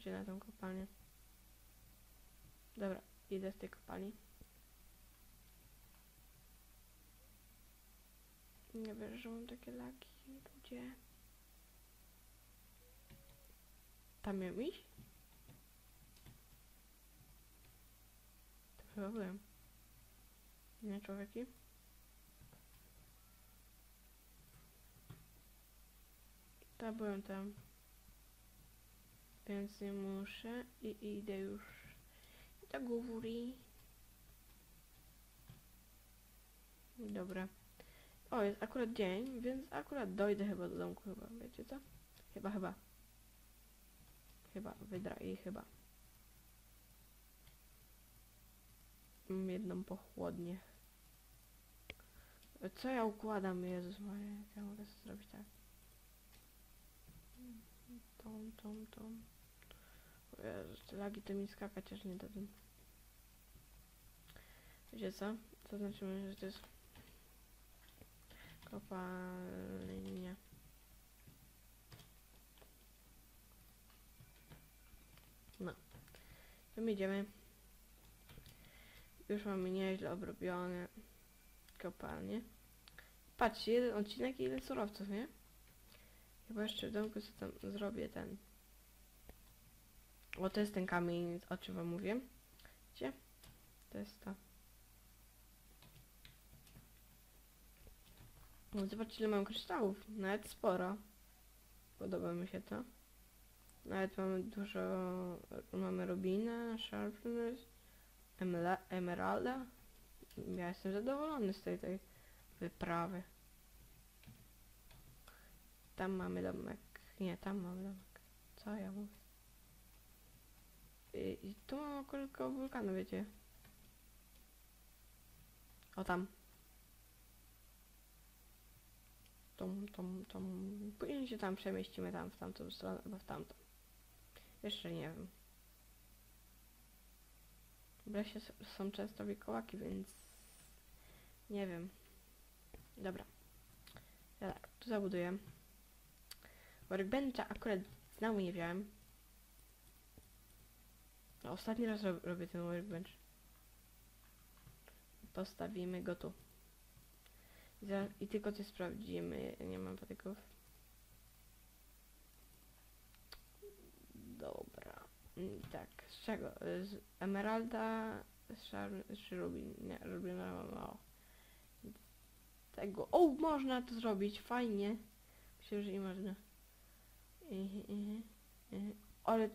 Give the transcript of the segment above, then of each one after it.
Chodźcie na tą kopalnię. Dobra, idę z tej kopalni. Nie wierzę, że mam takie lagi, ludzie. Tam miałem iść? Tam chyba byłem. Nie, człowieki? Ta byłem tam. Więc nie muszę i idę już do góry. Dobra. O, jest akurat dzień, więc akurat dojdę chyba do domku chyba, wiecie co? Chyba, chyba. Chyba, wydra i chyba. Mam jedną pochłodnię. Co ja układam, Jezus Maria, jak ja mogę zrobić tak? Tom, tom, tom. Lagi to mi skakać aż nie da tym. Wiecie co? Zaznaczymy, że to jest kopalnia. No. To my idziemy. Już mamy nieźle obrobione kopalnie. Patrzcie, jeden odcinek i ile surowców, nie? Chyba jeszcze w domku sobie tam zrobię ten. O, to jest ten kamień, o czym wam mówię. Widzicie? To jest to. No, zobaczcie, ile mam kryształów. Nawet sporo. Podoba mi się to. Nawet mamy dużo... Mamy rubina, sharpness, emeralda. Ja jestem zadowolony z tej, tej wyprawy. Tam mamy domek. Nie, tam mamy domek. Co ja mówię? I, i tu mam około wulkanu, wiecie. O tam. Tom, tom, tom. Później się tam przemieścimy tam w tamtą stronę, albo w tamtą. Jeszcze nie wiem. W lesie są często wilkołaki, więc nie wiem. Dobra. Ja tak, tu zabuduję. Workbencha akurat znowu nie wziąłem. Ostatni raz rob, robię ten workbench. Postawimy go tu. I, I tylko to sprawdzimy. Nie mam patyków. Dobra. I tak, z czego? Z emeralda, z szar- czy rubin? Nie, rubina mam mało. Tego. O, można to zrobić, fajnie. Myślę, że nie można. Ale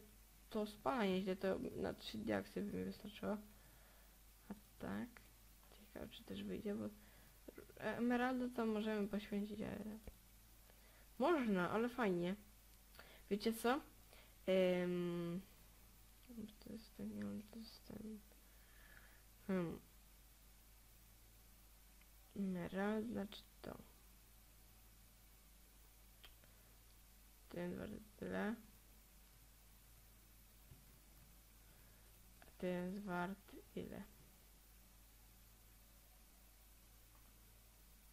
to spala nieźle, to na 3 diaksy by mi wystarczyło. A tak. Ciekawe, czy też wyjdzie, bo emeraldę to możemy poświęcić, ale... Można, ale fajnie. Wiecie co? Ym... To jest ten, nie wiem, to jest ten... Hmm. Emeralda, czy to? Ten wart tyle. Ten jest wart ile?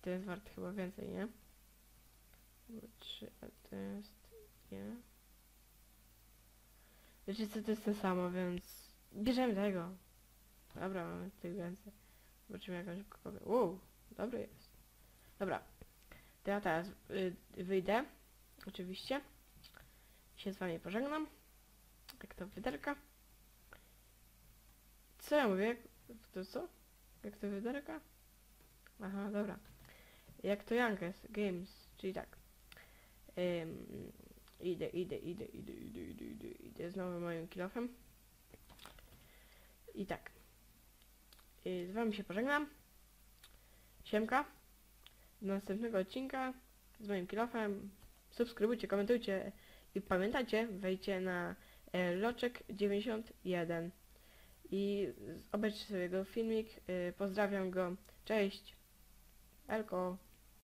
Ten jest wart chyba więcej, nie? Bo trzy, a to jest nie. Wiecie co, to jest to samo, więc bierzemy tego. Dobra, mamy tych więcej. Zobaczymy jak on szybko. Wow, dobry jest. Dobra, to ja teraz y, wyjdę, oczywiście. I się z wami pożegnam. Jak to wyderka. Co ja mówię? To co? Jak to wyderka? Aha, dobra. Jak to Youngest Games, czyli tak. Ym, idę, idę, idę, idę, idę, idę, idę, idę z nowym moim kilofem. I tak. Y, z wami się pożegnam. Siemka. Do następnego odcinka z moim kilofem. Subskrybujcie, komentujcie i pamiętajcie, wejdźcie na e, Loczek91 i obejrzcie sobie jego filmik. Y, pozdrawiam go. Cześć. Elko.